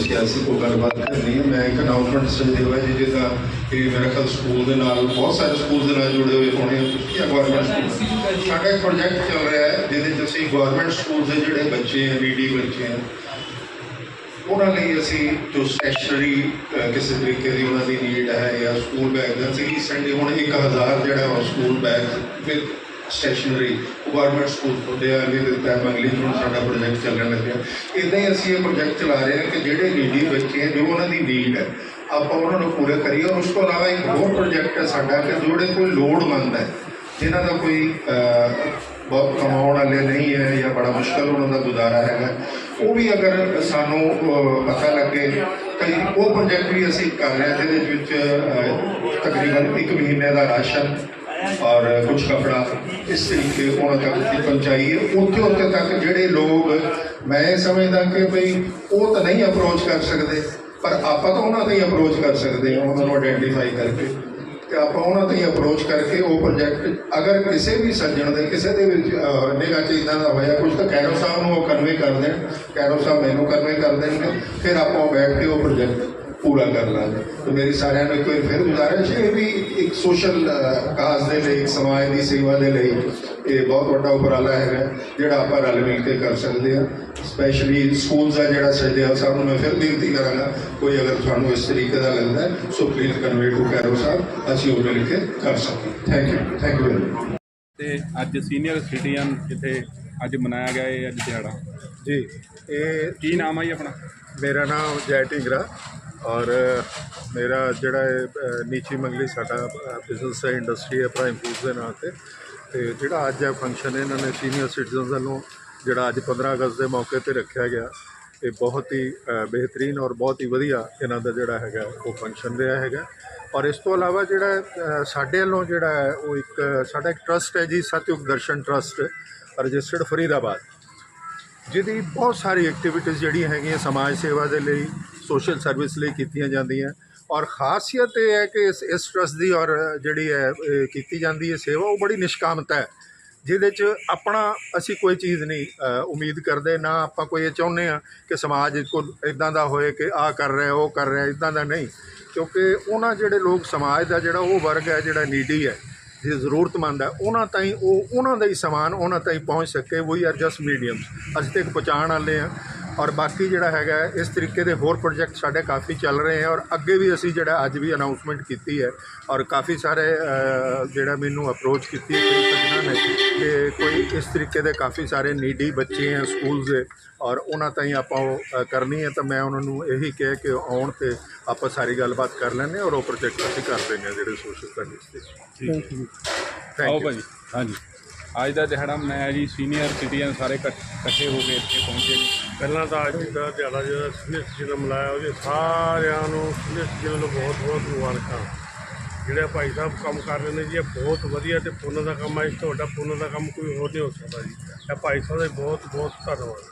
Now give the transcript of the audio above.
ਸਿਆਸੀ ਕੋਈ ਗੱਲਬਾਤ ਕਰਨੀ ਹੈ। ਮੈਂ ਇੱਕ ਅਨਾਉਂਸਮੈਂਟ ਹੋਇਆ ਜੀ ਜਿਹਦਾ ਕਿ ਮੇਰਾ ਖਿਆਲ ਸਕੂਲ ਦੇ ਨਾਲ ਬਹੁਤ ਸਾਰੇ ਸਕੂਲ ਦੇ ਨਾਲ ਜੁੜੇ ਹੋਏ ਹੋਣੇ ਆ। ਗਵਰਨਮੈਂਟ ਸਾਡਾ ਇੱਕ ਪ੍ਰੋਜੈਕਟ ਚੱਲ ਰਿਹਾ ਹੈ ਜਿਹਦੇ 'ਚ ਅਸੀਂ ਗਵਰਨਮੈਂਟ ਸਕੂਲ ਦੇ ਜਿਹੜੇ ਬੱਚੇ ਆ ਨੀਡੀ ਬੱਚੇ ਆ ਉਹਨਾਂ ਲਈ ਅਸੀਂ ਜੋ ਸਟੇਸ਼ਨਰੀ ਕਿਸੇ ਤਰੀਕੇ ਦੀ ਉਹਨਾਂ ਦੀ ਨੀਡ ਹੈ ਜਾਂ ਸਕੂਲ ਬੈਗ ਦਾ ਅਸੀਂ ਰੀਸੈਂਟਲੀ ਹੁਣ 1000 ਜਿਹੜਾ ਉਹ school bag with stationery government school ਹੁੰਦੇ ਆ ਵੀ ਦਿੱਤਾ ਹੈ ਮੰਗਲੀ ਸਾਡਾ ਪ੍ਰੋਜੈਕਟ ਚੱਲਣ ਲੱਗਿਆ। ਇਦਾਂ ਹੀ ਅਸੀਂ ਇਹ ਪ੍ਰੋਜੈਕਟ ਚਲਾ ਰਹੇ ਹਾਂ ਕਿ ਜਿਹੜੇ ਨੀਡੀ ਬੱਚੇ ਹੈ ਜੋ ਉਹਨਾਂ ਦੀ ਨੀਡ ਹੈ, ਆਪਾਂ ਉਹਨਾਂ ਨੂੰ ਪੂਰੇ ਕਰੀਏ। ਔਰ ਉਸ ਤੋਂ ਇਲਾਵਾ ਇੱਕ ਹੋਰ ਪ੍ਰੋਜੈਕਟ ਹੈ ਸਾਡਾ ਕਿ ਜਿਹੜੇ ਕੋਈ ਲੋੜਵੰਦ ਹੈ, ਜਿਨ੍ਹਾਂ ਦਾ ਕੋਈ ਬਹੁਤ ਕਮਾਉਣ ਵਾਲੇ ਨਹੀਂ ਹੈ ਜਾਂ ਬੜਾ ਮੁਸ਼ਕਲ ਉਹਨਾਂ ਦਾ ਗੁਜ਼ਾਰਾ ਹੈਗਾ, ਉਹ ਵੀ ਅਗਰ ਸਾਨੂੰ ਪਤਾ ਲੱਗੇ, ਕਈ ਉਹ ਪ੍ਰੋਜੈਕਟ ਵੀ ਅਸੀਂ ਕਰ ਰਹੇ ਹਾਂ, ਜਿਹਦੇ ਵਿੱਚ ਤਕਰੀਬਨ ਇੱਕ ਮਹੀਨੇ ਦਾ ਰਾਸ਼ਨ ਔਰ ਕੁਝ ਕਪੜਾ ਇਸ ਤਰੀਕੇ ਉਹਨਾਂ ਤੱਕ ਦੀ ਪਹੁੰਚਾਈਏ। ਉੱਥੇ ਉੱਥੇ ਤੱਕ ਜਿਹੜੇ ਲੋਕ ਮੈਂ ਇਹ ਸਮਝਦਾ ਕਿ ਭਈ ਉਹ ਤਾਂ ਨਹੀਂ ਅਪਰੋਚ ਕਰ ਸਕਦੇ, ਪਰ ਆਪਾਂ ਤਾਂ ਉਹਨਾਂ ਤੇ ਅਪਰੋਚ ਕਰ ਸਕਦੇ ਹਾਂ, ਉਹਨਾਂ ਨੂੰ ਆਇਡੈਂਟੀਫਾਈ ਕਰਕੇ। ਕਿ ਆਪਾਂ ਉਹਨਾਂ ਤੇ ਅਪਰੋਚ ਕਰਕੇ ਉਹ ਪ੍ਰੋਜੈਕਟ ਅਗਰ ਕਿਸੇ ਵੀ ਸੱਜਣ ਦੇ, ਕਿਸੇ ਦੇ ਵਿੱਚ ਨਿਗਾਹ ਚ ਇਦਾਂ ਦਾ ਹੋਇਆ ਕੁਝ ਤਾਂ ਕੈਰੋ ਸਾਹਿਬ ਨੂੰ ਉਹ ਕਨਵੇ ਕਰ ਦੇਣ ਕੈਰੋ ਸਾਹਿਬ ਮੈਨੂੰ ਕਨਵੇ ਕਰ ਦੇਣਗੇ, ਫਿਰ ਆਪਾਂ ਉਹ ਬੈਠ ਕੇ ਉਹ ਪ੍ਰੋਜੈਕਟ ਪੂਰਾ ਕਰ ਲਾਂਗੇ ਤੇ ਮੇਰੀ ਸਾਰਿਆਂ ਨੂੰ ਇੱਕ ਵਾਰ ਫਿਰ ਗੁਜ਼ਾਰਿਸ਼ ਹੈ ਇਹ ਵੀ ਇੱਕ ਸੋਸ਼ਲ ਕਾਜ਼ ਦੇ ਲਈ ਇੱਕ ਸਮਾਜ ਦੀ ਸੇਵਾ ਦੇ ਲਈ ਇਹ ਬਹੁਤ ਵੱਡਾ ਉਪਰਾਲਾ ਹੈਗਾ ਜਿਹੜਾ ਆਪਾਂ ਰਲ ਮਿਲ ਕੇ ਕਰ ਸਕਦੇ ਹਾਂ। ਸਪੈਸ਼ਲੀ ਸਕੂਲਸ ਦਾ ਜਿਹੜਾ ਸਜਿਆ ਸਾਹਿਬ ਨੂੰ ਮੈਂ ਫਿਰ ਬੇਨਤੀ ਕਰਾਂਗਾ ਕੋਈ ਅਗਰ ਤੁਹਾਨੂੰ ਇਸ ਤਰੀਕੇ ਦਾ ਲੱਗਦਾ ਹੈ so please convey to Kairon sahib ਅਸੀਂ ਉਹ ਮਿਲ ਕੇ ਕਰ ਸਕੀਏ thank you thank you very much ਤੇ ਅੱਜ ਸੀਨੀਅਰ ਸਿਟੀਜ਼ਨ ਜਿੱਥੇ ਅੱਜ ਮਨਾਇਆ ਗਿਆ ਇਹ ਅੱਜ ਦਿਹਾੜਾ। ਜੀ ਇਹ ਕੀ ਨਾਮ ਆ ਜੀ ਆਪਣਾ? ਮੇਰਾ ਨਾਮ ਜੈ ਢਿੰਗਰਾ। ਔਰ ਮੇਰਾ ਜਿਹੜਾ ਇਹ, ਨੀਚੀ ਮੰਗਲੀ ਸਾਡਾ ਬਿਜ਼ਨਸ ਹੈ ਇੰਡਸਟਰੀ ਹੈ ਪ੍ਰਾਈਮ ਫੂਡਸ ਦੇ ਨਾਂ ਤੇ। ਤੇ ਜਿਹੜਾ ਅੱਜ ਇਹ ਫੰਕਸ਼ਨ ਇਹਨਾਂ ਨੇ ਸੀਨੀਅਰ ਸਿਟੀਜ਼ਨਸ ਵੱਲੋਂ ਜਿਹੜਾ ਅੱਜ 15 ਅਗਸਤ ਦੇ ਮੌਕੇ ਤੇ ਰੱਖਿਆ ਗਿਆ ਇਹ ਬਹੁਤ ਹੀ ਬਿਹਤਰੀਨ ਔਰ ਬਹੁਤ ਹੀ ਵਧੀਆ ਇਹਨਾਂ ਦਾ ਜਿਹੜਾ ਹੈਗਾ ਉਹ ਫੰਕਸ਼ਨ ਰਿਹਾ ਹੈਗਾ। ਔਰ ਇਸ ਤੋਂ ਇਲਾਵਾ ਜਿਹੜਾ ਸਾਡੇ ਵੱਲੋਂ ਜਿਹੜਾ ਹੈ ਉਹ ਇੱਕ ਸਾਡਾ ਇੱਕ ਟਰਸਟ ਹੈ ਜੀ ਸਤਯੁਗ ਦਰਸ਼ਨ ਟਰਸਟ ਰਜਿਸਟਰਡ ਫਰੀਦਾਬਾਦ। ਜਿਹਦੀ ਬਹੁਤ ਸਾਰੀ ਐਕਟੀਵਿਟੀਜ਼ ਜਿਹੜੀਆਂ ਹੈਗੀਆਂ ਸਮਾਜ ਸੇਵਾ ਦੇ ਲਈ ਸੋਸ਼ਲ ਸਰਵਿਸ ਲਈ ਕੀਤੀਆਂ ਜਾਂਦੀਆਂ। ਔਰ ਖਾਸੀਅਤ ਇਹ ਹੈ ਕਿ ਇਸ ਇਸ ਟਰਸਟ ਦੀ ਔਰ ਜਿਹੜੀ ਹੈ, ਇਹ ਕੀਤੀ ਜਾਂਦੀ ਹੈ ਸੇਵਾ, ਉਹ ਬੜੀ ਨਿਸ਼ਕਾਮਤਾ ਹੈ। ਜਿਹਦੇ 'ਚ ਆਪਣਾ, ਅਸੀਂ ਕੋਈ ਚੀਜ਼ ਨਹੀਂ ਉਮੀਦ ਕਰਦੇ, ਨਾ ਆਪਾਂ ਕੋਈ ਇਹ ਚਾਹੁੰਦੇ ਆ ਕਿ ਸਮਾਜ ਕੋਲ ਇਦਾਂ ਦਾ ਹੋਏ ਕਿ ਆ ਕਰ ਰਿਹਾ, ਉਹ ਕਰ ਰਿਹਾ, ਇਦਾਂ ਦਾ ਨਹੀਂ। ਕਿਉਂਕਿ ਉਹਨਾਂ ਜਿਹੜੇ ਲੋਕ, ਸਮਾਜ ਦਾ ਜਿਹੜਾ ਉਹ ਵਰਗ ਹੈ, ਜਿਹੜਾ ਨੀਡੀ ਹੈ, ਜੇ ਜ਼ਰੂਰਤਮੰਦ ਹੈ, ਉਹਨਾਂ ਤਾਈਂ ਉਹ, ਉਹਨਾਂ ਦਾ ਹੀ ਸਮਾਨ, ਉਹਨਾਂ ਤਾਈਂ ਪਹੁੰਚ ਸਕੇ। ਵੀ ਆਰ ਜਸਟ ਮੀਡੀਅਮਸ ਅਸੀਂ ਤੇ ਇੱਕ ਪਹੁੰਚਾਉਣ ਵਾਲੇ ਹਾਂ। ਔਰ ਬਾਕੀ ਜਿਹੜਾ ਹੈਗਾ ਇਸ ਤਰੀਕੇ ਦੇ ਹੋਰ ਪ੍ਰੋਜੈਕਟ ਸਾਡੇ ਕਾਫੀ ਚੱਲ ਰਹੇ ਹੈ ਔਰ ਅੱਗੇ ਵੀ ਅਸੀਂ ਜਿਹੜਾ ਅੱਜ ਵੀ ਅਨਾਉਂਸਮੈਂਟ ਕੀਤੀ ਹੈ ਔਰ ਕਾਫੀ ਸਾਰੇ ਜਿਹੜਾ ਮੈਨੂੰ ਅਪਰੋਚ ਕੀਤੀ ਹੈ ਕਈ ਸੱਜਣਾਂ ਨੇ ਕਿ ਕੋਈ ਇਸ ਤਰੀਕੇ ਦੇ ਕਾਫੀ ਸਾਰੇ ਨੀਡੀ ਬੱਚੇ ਹੈ ਸਕੂਲਸ ਦੇ ਔਰ ਉਹਨਾਂ ਤਾਈਂ ਆਪਾਂ ਉਹ ਕਰਨੀ ਹੈ ਤਾਂ ਮੈਂ ਉਹਨਾਂ ਨੂੰ ਇਹੀ ਕਿਹਾ ਕਿ ਆਉਣ ਤੇ ਆਪਾਂ ਸਾਰੀ ਗੱਲਬਾਤ ਕਰ ਲੈਂਦੇ ਹਾਂ ਔਰ ਉਹ ਪ੍ਰੋਜੈਕਟ ਅਸੀਂ ਕਰ ਦਿੰਦੇ ਹਾਂ ਜਿਹੜੇ ਸੋਸ਼ਲ ਸਰਵਿਸ ਦੇ ਠੀਕ ਹੈ। ਥੈਂਕ ਯੂ ਭਾਜੀ। ਹਾਂਜੀ। ਅੱਜ ਦਾ ਦਿਹਾੜਾ ਮੈਂ ਜੀ ਸੀਨੀਅਰ ਸਿਟੀਜ਼ਨ ਸਾਰੇ ਇਕੱਠ- ਇਕੱਠੇ ਹੋ ਕੇ ਇੱਥੇ ਪਹੁੰਚੇ ਪਹਿਲਾਂ ਤਾਂ ਅੱਜ ਦਾ ਦਿਹਾੜਾ ਜਿਹੜਾ ਸੀਨੀਅਰ ਸਿਟੀਜ਼ਨ ਮਨਾਇਆ, ਉਹਦੇ ਸਾਰਿਆਂ ਨੂੰ ਸੀਨੀਅਰ ਸਿਟੀਜ਼ਨ ਨੂੰ ਬਹੁਤ ਬਹੁਤ ਮੁਬਾਰਕਾਂ। ਜਿਹੜੇ ਭਾਈ ਸਾਹਿਬ ਕੰਮ ਕਰ ਰਹੇ ਨੇ ਜੀ, ਇਹ ਬਹੁਤ ਵਧੀਆ ਤੇ ਪੁੰਨ ਦਾ ਕੰਮ ਹੈ ਇਸ ਤੋਂ ਪੁੰਨ ਦਾ ਕੰਮ ਕੋਈ ਹੋਰ ਨਹੀਂ ਹੋ ਸਕਦਾ ਜੀ। ਇਹ ਭਾਈ ਸਾਹਿਬ ਦਾ ਬਹੁਤ ਬਹੁਤ ਧੰਨਵਾਦ।